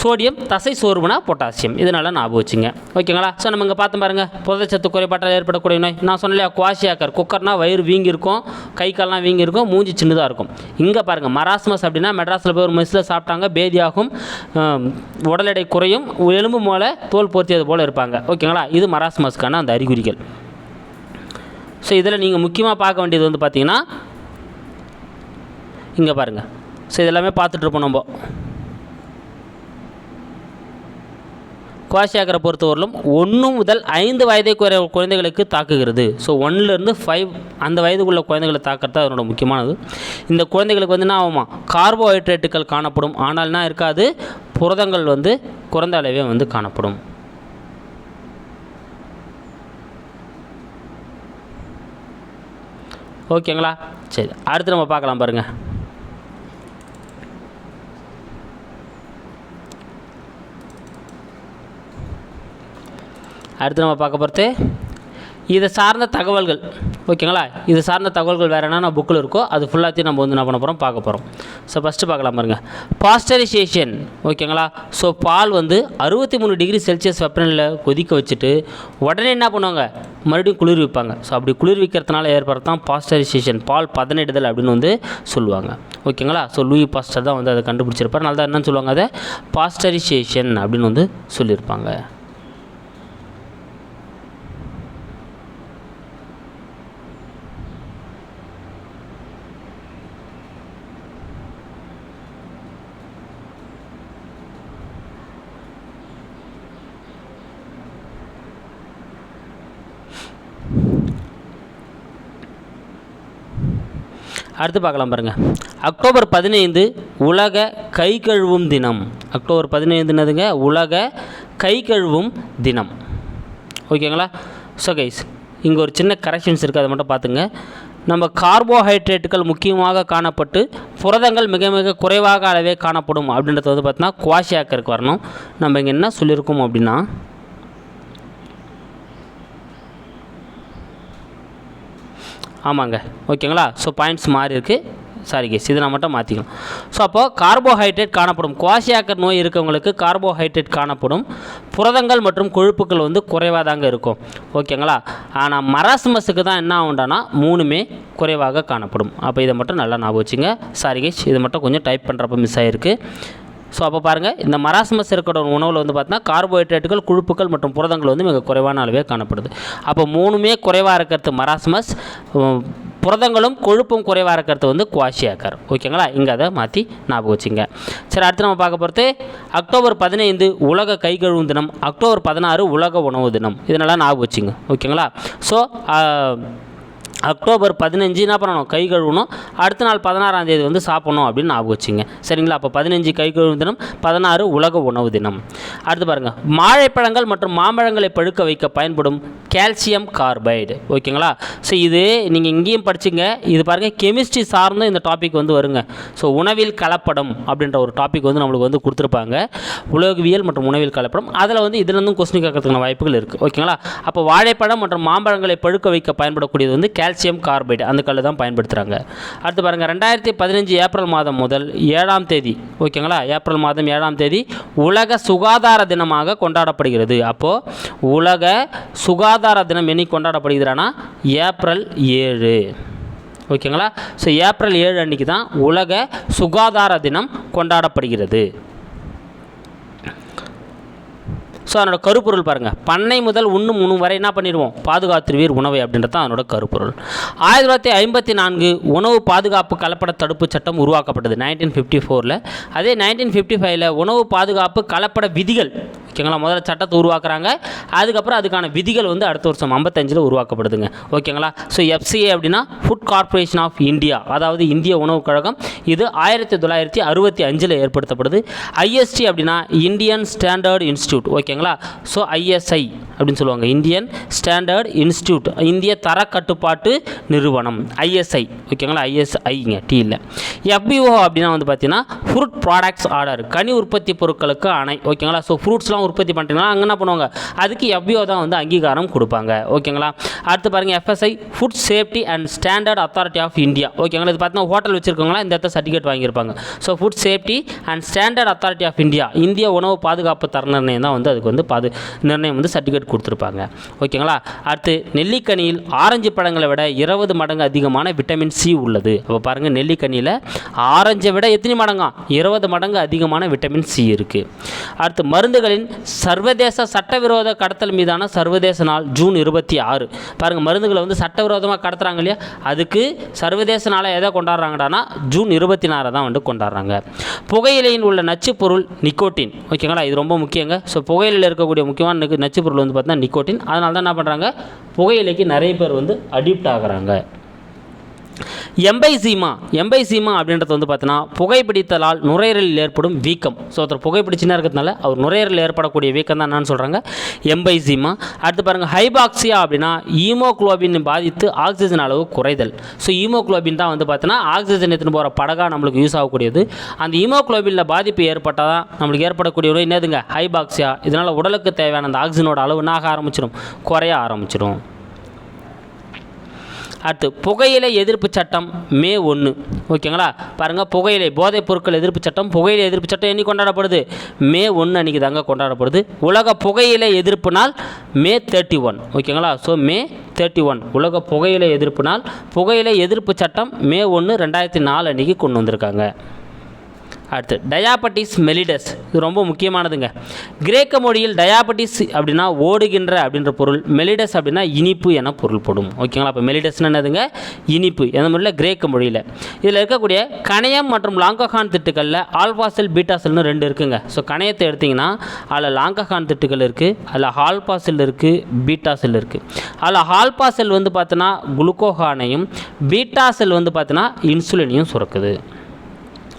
சோடியம் தசை சோர்வுனா பொட்டாசியம். இதனால ஞாபகம் வச்சுங்க. ஓகேங்களா? ஸோ நம்ம இங்கே பார்த்து பாருங்கள் புதச்சத்து குறைபாட்டால் ஏற்படக்கூடிய நோய். நான் சொன்னலையா குவாஷியாக்கர் குக்கர்னா வயிறு வீங்கியிருக்கும் கை கால்லாம் வீங்கியிருக்கும் மூஞ்சி சின்னதாக இருக்கும். இங்கே பாருங்கள் மராஸ்மஸ் அப்படின்னா மெட்ராஸில் போய் ஒரு மெஸ்ஸில் சாப்பிட்டாங்க பேதியாகும் உடல் எடை குறையும் எலும்பு மேலே தோல் போர்த்தியது போல் இருப்பாங்க. ஓகேங்களா? இது மராஸ்மஸ்க்கான அந்த அறிகுறிகள். ஸோ இதில் நீங்கள் முக்கியமாக பார்க்க வேண்டியது வந்து பார்த்தீங்கன்னா இங்கே பாருங்கள் ஸோ இதெல்லாமே பார்த்துட்ருப்போம் நம்ம. குவாஷியாக்கரை பொறுத்தவரையிலும் ஒன்று முதல் ஐந்து வயதை குழந்தைகளுக்கு தாக்குகிறது. ஸோ ஒன்லேருந்து ஃபைவ் அந்த வயதுக்குள்ள குழந்தைகளை தாக்கிறது தான் அதனோட முக்கியமானது. இந்த குழந்தைகளுக்கு வந்து என்ன ஆகுமா? கார்போஹைட்ரேட்டுகள் காணப்படும். ஆனால்னா இருக்காது? புரதங்கள் வந்து குறைந்த அளவே வந்து காணப்படும். ஓகேங்களா சரி அடுத்து நம்ம பார்க்கலாம் பாருங்கள் அடுத்து நம்ம பார்க்க போகிறது இதை சார்ந்த தகவல்கள். ஓகேங்களா? இது சார்ந்த தகவல்கள் வேறு என்னென்ன புக்கில் இருக்கோ அது ஃபுல்லாத்தையும் நம்ம வந்து என்ன பண்ண போகிறோம் பார்க்க போகிறோம் ஸோ ஃபஸ்ட்டு பார்க்கலாம் பாருங்க. பாஸ்டரைசேஷன் ஓகேங்களா? ஸோ பால் வந்து அறுபத்தி மூணு டிகிரி செல்சியஸ் வெப்பநிலையில் கொதிக்க வச்சுட்டு உடனே என்ன பண்ணுவாங்க? மறுபடியும் குளிர் வைப்பாங்க. ஸோ அப்படி குளிர் விற்கிறதுனால ஏற்படுறது தான் பாஸ்டரைசேஷன் பால் பதனிடுதல் அப்படின்னு வந்து சொல்லுவாங்க. ஓகேங்களா? ஸோ லூயி பாஸ்டர் தான் வந்து அதை கண்டுபிடிச்சிருப்பார். நல்லா என்னன்னு சொல்லுவாங்க அதை பாஸ்டரைசேஷன் அப்படின்னு வந்து சொல்லியிருப்பாங்க. அடுத்து பார்க்கலாம் பாருங்கள் அக்டோபர் பதினைந்து உலக கை கழுவும் தினம். அக்டோபர் பதினைந்துனதுங்க உலக கை கழுவும் தினம். ஓகேங்களா? ஸோ கைஸ் இங்கே ஒரு சின்ன கரெக்ஷன்ஸ் இருக்குது அதை மட்டும் பார்த்துங்க. நம்ம கார்போஹைட்ரேட்டுகள் முக்கியமாக காணப்பட்டு புரதங்கள் மிக மிக குறைவாக அளவே காணப்படும் அப்படின்றது வந்து பார்த்தீங்கன்னா குவாஷியாக்கருக்கு வரணும். நம்ம இங்கே என்ன சொல்லியிருக்கோம் அப்படின்னா ஆமாங்க. ஓகேங்களா? ஸோ பாயிண்ட்ஸ் மாறி இருக்குது சாரி கேஸ் இதை நான் மட்டும் மாற்றிக்கலாம் ஸோ அப்போது கார்போஹைட்ரேட் காணப்படும். குவாசியாக்கர் நோய் இருக்கவங்களுக்கு கார்போஹைட்ரேட் காணப்படும். புரதங்கள் மற்றும் கொழுப்புகள் வந்து குறைவாக தாங்க இருக்கும். ஓகேங்களா? ஆனால் மராஸ்மஸுக்கு தான் என்ன ஆகுண்டானா மூணுமே குறைவாக காணப்படும். அப்போ இதை மட்டும் நல்லா ஞாபகம் வச்சுங்க. சாரி கேஸ் இதை மட்டும் கொஞ்சம் டைப் பண்ணுறப்ப மிஸ் ஆகிருக்கு ஸோ அப்போ பாருங்கள் இந்த மராஸ்மஸ் இருக்கிற உணவில் வந்து பார்த்தீங்கன்னா கார்போஹைட்ரேட்டுகள் கொழுப்புகள் மற்றும் புரதங்கள் வந்து மிக குறைவான அளவே காணப்படுது. அப்போ மூணுமே குறைவாக இருக்கிறது மராஸ்மஸ் புரதங்களும் கொழுப்பும் குறைவாக இருக்கிறது வந்து குவாஷியாக்கர். ஓகேங்களா? இங்கே அதை மாற்றி ஞாபகம் வச்சுங்க. சரி அடுத்து நம்ம பார்க்க போகிறது அக்டோபர் பதினைந்து உலக கை கழுவும் தினம் அக்டோபர் பதினாறு உலக உணவு தினம். இதனால் ஞாபகம் வச்சுங்க. ஓகேங்களா? ஸோ அக்டோபர் பதினஞ்சு என்ன பண்ணணும் கை கழுவணும். அடுத்த நாள் பதினாறாம் தேதி வந்து சாப்பிடணும் அப்படின்னு ஞாபகம் வச்சுங்க. சரிங்களா? அப்போ பதினஞ்சு கை கழுவும் தினம் பதினாறு உலக உணவு தினம். அடுத்து பாருங்கள் வாழைப்பழங்கள் மற்றும் மாம்பழங்களை பழுக்க வைக்க பயன்படும் கால்சியம் கார்பைடு ஓகேங்களா? ஸோ இது நீங்கள் இங்கேயும் படிச்சுங்க. இது பாருங்கள் கெமிஸ்ட்ரி சார்ந்த இந்த டாபிக் வந்து வருங்க. ஸோ உணவில் கலப்படம் அப்படின்ற ஒரு டாபிக் வந்து நம்மளுக்கு வந்து கொடுத்துருப்பாங்க. உலகவியல் மற்றும் உணவில் கலப்படம். அதில் வந்து இதுலேருந்தும் கொஸ்டின் கேட்கறதுக்கான வாய்ப்புகள் இருக்குது ஓகேங்களா? அப்போ வாழைப்பழம் மற்றும் மாம்பழங்களை பழுக்க வைக்க பயன்படக்கூடியது வந்து கால்சியம் கார்பைடு அந்த கல் தான் பயன்படுத்துகிறாங்க அடுத்து பாருங்கள் ரெண்டாயிரத்தி பதினஞ்சு ஏப்ரல் மாதம் முதல் ஏழாம் தேதி ஓகேங்களா? ஏப்ரல் மாதம் ஏழாம் தேதி உலக சுகாதார தினமாக கொண்டாடப்படுகிறது. அப்போது உலக சுகாதார தினம் என்னைக்கு கொண்டாடப்படுகிறதுனா ஏப்ரல் ஏழு. ஓகேங்களா? ஸோ ஏப்ரல் ஏழு அன்னைக்கு தான் உலக சுகாதார தினம் கொண்டாடப்படுகிறது. ஸோ அதனோட கருப்பொருள் பாருங்கள் பண்ணை முதல் உண்ணும் உணவு வரை என்ன பண்ணிடுவோம்? பாதுகாத்துருவீர் உணவை அப்படின்றது தான் அதனோட கருப்பொருள். ஆயிரத்தி தொள்ளாயிரத்தி ஐம்பத்தி நான்கு உணவு பாதுகாப்பு கலப்பட தடுப்பு சட்டம் உருவாக்கப்பட்டது. நைன்டீன் ஃபிஃப்டி ஃபோரில் அதே நைன்டீன் ஃபிஃப்டி ஃபைவ்ல உணவு பாதுகாப்பு கலப்பட விதிகள் ஓகேங்களா? முதல்ல சட்டத்தை உருவாக்குறாங்க. அதுக்கப்புறம் அதுக்கான விதிகள் வந்து அடுத்த வருஷம் ஐம்பத்தஞ்சில் உருவாக்கப்படுதுங்க. ஓகேங்களா? ஸோ எஃப்சிஏ அப்படின்னா ஃபுட் கார்ப்பரேஷன் ஆஃப் இந்தியா அதாவது இந்திய உணவுக் கழகம். இது ஆயிரத்தி தொள்ளாயிரத்தி அறுபத்தி அஞ்சில் ஏற்படுத்தப்படுது. ஐஎஸ்டி அப்படின்னா இந்தியன் ஸ்டாண்டர்ட் இன்ஸ்டியூட் ஓகேங்களா? ஸோ ஐஎஸ்ஐ அப்படின்னு சொல்லுவாங்க. இந்தியன் ஸ்டாண்டர்ட் இன்ஸ்டியூட் இந்திய தர கட்டுப்பாட்டு நிறுவனம் ஐஎஸ்ஐ ஓகேங்களா? ஐஎஸ்ஐங்க டி இல்லை எஃபிஓ அப்படின்னா வந்து பார்த்தீங்கன்னா ஃப்ரூட் ப்ராடக்ட்ஸ் ஆர்டர் கனி உற்பத்தி பொருட்களுக்கு அணை ஓகேங்களா ஸோ ஃப்ரூட்ஸ்லாம் உற்பத்தி பண்ணுறீங்கன்னா அங்கே என்ன பண்ணுவாங்க? அதுக்கு எஃபிஓ தான் வந்து அங்கீகாரம் கொடுப்பாங்க ஓகேங்களா அடுத்து பாருங்கள் F S I food safety and standard authority of India ஓகேங்களா இது பார்த்தீங்கன்னா ஹோட்டல் வச்சுருக்கவங்களாம் இந்த இடத்த சர்டிஃபிகேட் வாங்கியிருப்பாங்க. So food safety and standard authority of India இந்திய உணவு பாதுகாப்பு தர நிர்ணயம் தான் வந்து அதுக்கு வந்து பாது நிர்ணயம் வந்து சர்டிஃபிகேட் கொடுத்துருப்பாங்க ஓகேங்களா அடுத்து நெல்லிக்கனியில் ஆரஞ்சு பழங்களை விட இருபது மடங்கு அதிகமான விட்டமின் சி உள்ளது. அப்போ பாருங்கள் நெல்லிக்கனியில் ஆரஞ்சை விட எத்தனை மடங்கா? இருபது மடங்கு அதிகமான விட்டமின் சி இருக்குது அடுத்து மருந்துகளின் சர்வதேச சட்டவிரோத கடத்தல் மீதான சர்வதேச நாள் ஜூன் இருபத்தி ஆறு. பாருங்கள் மருந்துகளை வந்து சட்டவிரோதமாக கடத்துகிறாங்க இல்லையா? அதுக்கு சர்வதேச நாளை எதை கொண்டாடுறாங்கடானா ஜூன் இருபத்தி நாறை தான் வந்து கொண்டாடுறாங்க. புகையிலையில் உள்ள நச்சுப் பொருள் நிக்கோட்டின். ஓகேங்களா? இது ரொம்ப முக்கியங்க. ஸோ புகையிலையில் இருக்கக்கூடிய முக்கியமான நச்சு- நச்சுப் பொருள் வந்து பார்த்தீங்கன்னா நிக்கோட்டின். அதனால தான் என்ன பண்ணுறாங்க புகையிலைக்கு நிறைய பேர் வந்து அடிப்ட் ஆகுறாங்க. எம்பைசீமா எம்பைசீமா அப்படின்றது வந்து பார்த்தீங்கன்னா புகைப்பிடித்தலால் நுரையீரலில் ஏற்படும் வீக்கம். ஸோ ஒருத்தர் புகைப்பிடிச்சுன்னா இருக்கிறதுனால அவர் நுரையீரலில் ஏற்படக்கூடிய வீக்கம் தான் என்னன்னு சொல்கிறாங்க எம்பைசீமா அடுத்து பாருங்கள் ஹைபாக்சியா அப்படின்னா ஈமோக்ளோபின் பாதித்து ஆக்சிஜன் அளவு குறைதல். ஸோ ஈமோக்ளோபின் தான் வந்து பார்த்தீங்கன்னா ஆக்சிஜன் எடுத்துன்னு போகிற படகா நம்மளுக்கு யூஸ் ஆகக்கூடியது. அந்த ஈமோக்ளோபினில் பாதிப்பு ஏற்பட்டால் தான் நம்மளுக்கு ஏற்படக்கூடிய நோய் என்னதுங்க? ஹைபாக்சியா இதனால் உடலுக்கு தேவையான அந்த ஆக்சிஜனோட அளவு என்ன ஆக ஆரம்பிச்சிடும் குறைய ஆரம்பிச்சிடும் அடுத்து புகையிலை எதிர்ப்பு சட்டம் மே ஒன்று ஓகேங்களா? பாருங்கள் புகையிலை போதைப் பொருட்கள் எதிர்ப்பு சட்டம் புகையிலை எதிர்ப்பு சட்டம் என்னைக்கு கொண்டாடப்படுது? மே ஒன்று அன்றைக்கி தாங்க கொண்டாடப்படுது. உலக புகையிலை எதிர்ப்பு நாள் மே தேர்ட்டி ஒன் ஓகேங்களா? ஸோ மே தேர்ட்டி ஒன் உலக புகையிலை எதிர்ப்பு நாள் புகையிலை எதிர்ப்பு சட்டம் மே ஒன்று ரெண்டாயிரத்தி நாலு அன்றைக்கி கொண்டு வந்திருக்காங்க. அடுத்து டயாபட்டிஸ் மெலிடஸ். இது ரொம்ப முக்கியமானதுங்க. கிரேக்க மொழியில் டயாபட்டிஸ் அப்படின்னா ஓடுகின்ற அப்படின்ற பொருள் மெலிடஸ் அப்படின்னா இனிப்பு என பொருள்படும் ஓகேங்களா? அப்போ மெலிடஸ்னு என்னதுங்க? இனிப்பு. எந்த முறையில் கிரேக்க மொழியில். இதில் இருக்கக்கூடிய கணையம் மற்றும் லாங்கஹான் திட்டுக்களில் ஆல்பாசில் பீட்டாசல்னு ரெண்டு இருக்குங்க. ஸோ கணையத்தை எடுத்திங்கன்னா அதில் லாங்கஹான் திட்டுக்கள் இருக்குது அதில் ஹால்பாசில் இருக்குது பீட்டாசில் இருக்குது அதில் ஹால்பாசல் வந்து பார்த்தோன்னா குளுக்கோகானையும் பீட்டா செல் வந்து பார்த்தோன்னா இன்சுலினையும் சுரக்குது.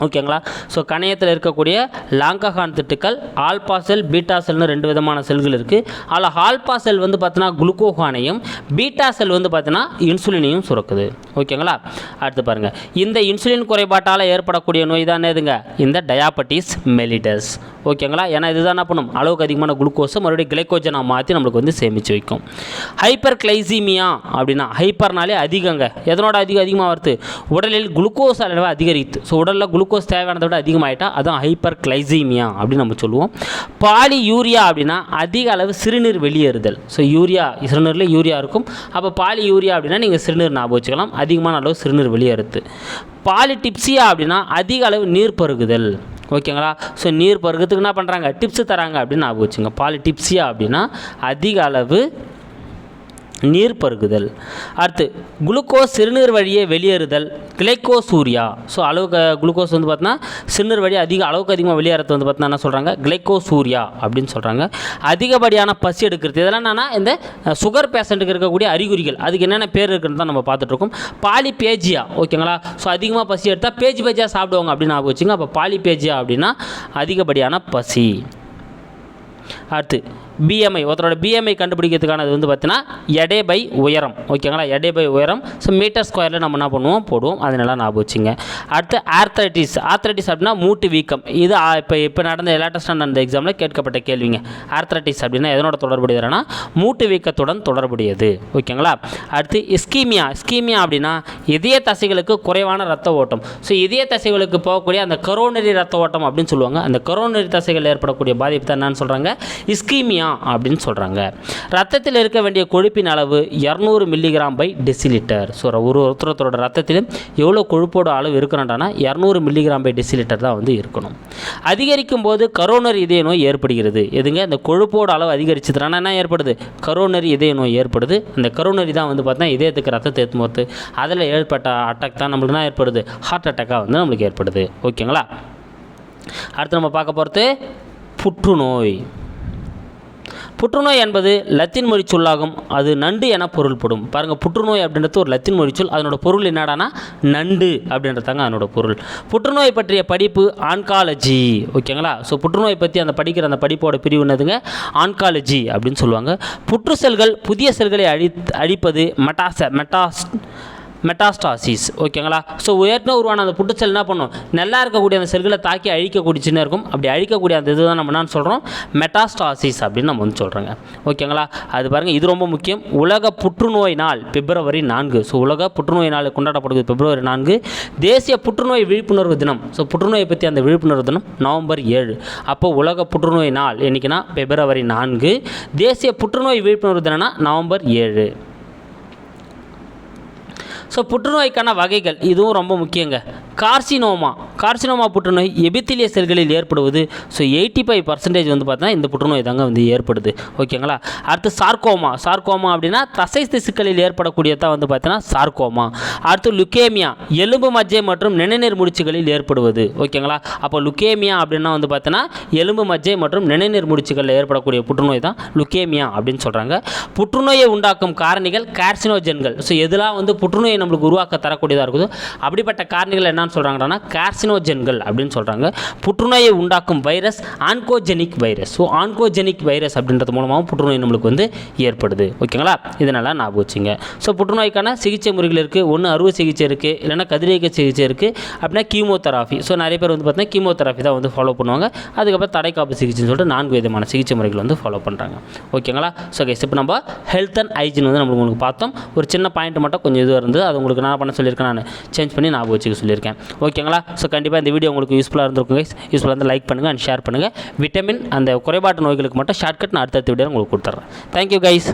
ஓகேங்களா? ஸோ கணையத்தில் இருக்கக்கூடிய லாங்கஹான் திட்டுக்கள் ஆல்பா செல் பீட்டா செல்னு ரெண்டு விதமான செல்கள் இருக்குது அதில் ஆல்பா செல் வந்து பார்த்தீங்கன்னா குளுக்கோகானையும் பீட்டா செல் வந்து பார்த்தீங்கன்னா இன்சுலினையும் சுரக்குது. ஓகேங்களா? அடுத்து பாருங்கள் இந்த இன்சுலின் குறைபாட்டால் ஏற்படக்கூடிய நோய் தான் எதுங்க இந்த டயாபட்டிஸ் மெலிடஸ் ஓகேங்களா? ஏன்னா இதுதான் என்ன பண்ணும்? அளவுக்கு அதிகமான குளுக்கோஸை மறுபடியும் கிளைக்கோஜனாக மாற்றி நம்மளுக்கு வந்து சேமித்து வைக்கும். ஹைப்பர் கிளைசீமியா அப்படின்னா ஹைப்பர்னாலே அதிகங்க. எதனோட அதிகம் அதிகமாக வருது? உடலில் குளுக்கோஸ் அளவு அதிகரித்து ஸோ உடலில் குளுக்கோஸ் தேவையானதை விட அதிகமாயிட்டா அதான் ஹைப்பர் கிளைசீமியா அப்படின்னு நம்ம சொல்லுவோம். பாலி யூரியா அப்படின்னா அதிக அளவு சிறுநீர் வெளியேறுதல். ஸோ யூரியா சிறுநீரில் யூரியா இருக்கும். அப்போ பாலி யூரியா அப்படின்னா நீங்கள் சிறுநீர் ஞாபகம் வச்சுக்கலாம். அதிகமான அளவு சிறுநீர் வெளியேறுது. பாலிடிப்சியா அப்படின்னா அதிக அளவு நீர் பருகுதல். ஓகேங்களா? ஸோ நீர் பருகிறதுக்கு என்ன பண்ணுறாங்க டிப்ஸு தராங்க அப்படின்னு ஞாபகம் வச்சுங்க. பாலிடிப்சியா அப்படின்னா அதிக அளவு நீர் பருகுதல். அடுத்து குளுக்கோஸ் சிறுநீர் வழியே வெளியேறுதல் கிளைக்கோசூரியா ஸோ அளவுக்கு குளுக்கோஸ் வந்து பார்த்தீங்கன்னா சிறுநீர் வழி அதிக அளவுக்கு அதிகமாக வெளியேறது வந்து பார்த்தீங்கன்னா என்ன சொல்கிறாங்க கிளைக்கோசூரியா அப்படின்னு சொல்கிறாங்க அதிகப்படியான பசி எடுக்கிறது. இதெல்லாம் என்னென்னா இந்த சுகர் பேஷண்ட்டுக்கு இருக்கக்கூடிய அறிகுறிகள். அதுக்கு என்னென்ன பேர் இருக்குன்னு தான் நம்ம பார்த்துட்ருக்கோம் பாலிபேஜியா ஓகேங்களா? ஸோ அதிகமாக பசி எடுத்தால் பேஜ் பேஜாக சாப்பிடுவாங்க அப்படின்னு ஞாபகம் வச்சுங்க அப்போ பாலிபேஜியா அப்படின்னா அதிகப்படியான பசி. அடுத்து பிஎம்ஐ ஒருத்தரோட பிஎம்ஐ கண்டுபிடிக்கிறதுக்கானது வந்து பார்த்தீங்கன்னா எடை பை உயரம். ஓகேங்களா எடை பை உயரம். ஸோ மீட்டர் ஸ்கொயரில் நம்ம என்ன பண்ணுவோம்? போடுவோம். அதனால ஞாபகம் வச்சுங்க. அடுத்து ஆர்த்தரைட்டிஸ் ஆர்த்தரைட்டிஸ் அப்படின்னா மூட்டு வீக்கம். இது இப்போ இப்போ நடந்த லேட்டஸ்டாக நடந்த எக்ஸாமில் கேட்கப்பட்ட கேள்விங்க. ஆர்த்தரைட்டிஸ் அப்படின்னா எதனோட தொடர்புடையதுன்னா மூட்டு வீக்கத்துடன் தொடர்புடையது. ஓகேங்களா அடுத்து இஸ்கீமியா இஸ்கீமியா அப்படின்னா இதய தசைகளுக்கு குறைவான ரத்த ஓட்டம். ஸோ இதய தசைகளுக்கு போகக்கூடிய அந்த கரோனரி ரத்த ஓட்டம் அப்படின்னு சொல்லுவாங்க. அந்த கரோனரி தசைகள் ஏற்படக்கூடிய பாதிப்பு தான் என்னன்னு சொல்கிறாங்க இஸ்கீமியா அப்படின்னு சொல்கிறாங்க ரத்தத்தில் இருக்க வேண்டிய கொழுப்பின் அளவு இரநூறு மில்லிகிராம் பை டெசிலிட்டர் ஸோ ஒரு ஒருத்தரத்தோட ரத்தத்திலும் எவ்வளோ கொழுப்போட அளவு இருக்கணும்டானா இரநூறு மில்லிகிராம் பை டெசிலிட்டர் தான் வந்து இருக்கணும். அதிகரிக்கும் போது கரோனரி இதய நோய் ஏற்படுகிறது. எதுங்க? இந்த கொழுப்போட அளவு அதிகரிச்சதுனால என்ன ஏற்படுது? கரோனரி இதய நோய் ஏற்படுது. அந்த கரோனரி தான் வந்து பார்த்தா இதயத்துக்கு ரத்தத்தை ஏற்றுமோத்து அதில் ஏற்பட்ட அட்டாக் தான் நம்மளுக்கு ஏற்படுது? ஹார்ட் அட்டாக்காக வந்து நம்மளுக்கு ஏற்படுது. ஓகேங்களா? அடுத்து நம்ம பார்க்க போகிறது புற்றுநோய். புற்றுநோய் என்பது லத்தின் மொழி சொல்லாகும் அது நண்டு என பொருள்படும். பாருங்கள் புற்றுநோய் அப்படின்றது ஒரு லத்தின் மொழி சொல். அதனோட பொருள் என்னடானா? நண்டு அப்படின்றதாங்க அதனோட பொருள். புற்றுநோய் பற்றிய படிப்பு ஆன்காலஜி ஓகேங்களா? ஸோ புற்றுநோய் பற்றி அந்த படிக்கிற அந்த படிப்போட பிரிவு என்னதுங்க? ஆன்காலஜி அப்படின்னு சொல்லுவாங்க. புற்று செல்கள் புதிய செல்களை அழி அழிப்பது மெட்டாச மெட்டாஸ் மெட்டாஸ்டாசிஸ் ஓகேங்களா ஸோ உயர்த்த உருவான அந்த புற்று செல் என்ன பண்ணும்? நல்லா இருக்கக்கூடிய அந்த செல்களை தாக்கி அழிக்கக்கூடிய சின்ன இருக்கும். அப்படி அழிக்கக்கூடிய அந்த இதுதான் நம்ம என்ன சொல்கிறோம் மெட்டாஸ்டாசிஸ் அப்படின்னு நம்ம வந்து சொல்கிறோங்க ஓகேங்களா அது பாருங்கள் இது ரொம்ப முக்கியம். உலக புற்றுநோய் நாள் பிப்ரவரி நான்கு. ஸோ உலக புற்றுநோய் நாள் கொண்டாடப்படுது பிப்ரவரி நான்கு. தேசிய புற்றுநோய் விழிப்புணர்வு தினம். ஸோ புற்றுநோயை பற்றி அந்த விழிப்புணர்வு தினம் நவம்பர் ஏழு. அப்போ உலக புற்றுநோய் நாள் என்றைக்குன்னா பிப்ரவரி நான்கு. தேசிய புற்றுநோய் விழிப்புணர்வு தினம்னா நவம்பர் ஏழு. ஸோ புற்றுநோய்க்கான வகைகள் இதுவும் ரொம்ப முக்கியங்க. கார்சினோமா கார்சினோமா புற்றுநோய் எபித்திலிய செல்களில் ஏற்படுவது. ஸோ எயிட்டி ஃபைவ் பர்சன்டேஜ் வந்து பார்த்தீங்கன்னா இந்த புற்றுநோய் தாங்க வந்து ஏற்படுது. ஓகேங்களா? அடுத்து சார்கோமா சார்கோமா அப்படின்னா தசை திசுக்களில் ஏற்படக்கூடியதான் வந்து பார்த்தீங்கன்னா சார்கோமா. அடுத்து லுக்கேமியா எலும்பு மஜ்ஜை மற்றும் நிணநீர் முடிச்சுகளில் ஏற்படுவது. ஓகேங்களா? அப்போ லுக்கேமியா அப்படின்னா வந்து பார்த்தீங்கன்னா எலும்பு மஜ்ஜை மற்றும் நிணநீர் முடிச்சுகளில் ஏற்படக்கூடிய புற்றுநோய் தான் லுக்கேமியா அப்படின்னு சொல்கிறாங்க புற்றுநோயை உண்டாக்கும் காரணிகள் கார்சினோஜென்கள். ஸோ எதெல்லாம் வந்து புற்றுநோய் நம்மளுக்கு உருவாக்க தரக்கூடியதாக இருக்குதோ. அப்படிப்பட்ட காரணிகள் என்னன்னு சொல்கிறாங்கன்னா கார்சினோஜென்கள் அப்படின்னு சொல்கிறாங்க புற்றுநோயை உண்டாக்கும் virus oncogenic virus so oncogenic virus அப்படின்றது மூலமாகவும் புற்றுநோய் நம்மளுக்கு வந்து ஏற்படுது. ஓகேங்களா இதனால் ஞாபகம் வச்சுங்க. ஸோ புற்றுநோய்க்கான சிகிச்சை முறைகள் இருக்குது ஒன்று அறுவை சிகிச்சை இருக்குது இல்லைன்னா கதிரியக்க சிகிச்சை இருக்குது அப்படின்னா கீமோதெராபி. ஸோ நிறைய பேர் வந்து பார்த்தீங்கன்னா கீமோதெராபி தான் வந்து ஃபாலோ பண்ணுவாங்க. அதுக்கப்புறம் தடைக்காப்பு சிகிச்சைன்னு சொல்லிட்டு நான்கு விதமான சிகிச்சை முறைகள் வந்து ஃபாலோ பண்ணுறாங்க ஓகேங்களா ஸோ கைஸ் இப்போ நம்ம ஹெல்த் அண்ட் ஹைஜின் வந்து நம்ம உங்களுக்கு பார்த்தோம். ஒரு சின்ன பாயிண்ட் மட்டும் கொஞ்சம் இதுவாக இருந்தது. அது உங்களுக்கு நான் பண்ண சொல்லியிருக்கேன் நான் சேஞ்ச் பண்ணி ஞாபகம் வச்சுக்க சொல்லியிருக்கேன். ஓகேங்களா ஸோ கண்டிப்பாக இந்த வீடியோ உங்களுக்கு யூஸ்ஃபுல்லாக இருந்திருக்கும் கைஸ் யூஸ்ஃபுல்லாக இருந்தால் லைக் பண்ணுங்கள் அண்ட் ஷேர் பண்ணுங்கள் விட்டமின் அந்த குறைபாட்டு நோய்களுக்கு மட்டும் ஷார்ட்கட் நான் அடுத்தடுத்த வீடியோ உங்களுக்கு கொடுத்துட்றேன் தேங்க்யூ கைஸ்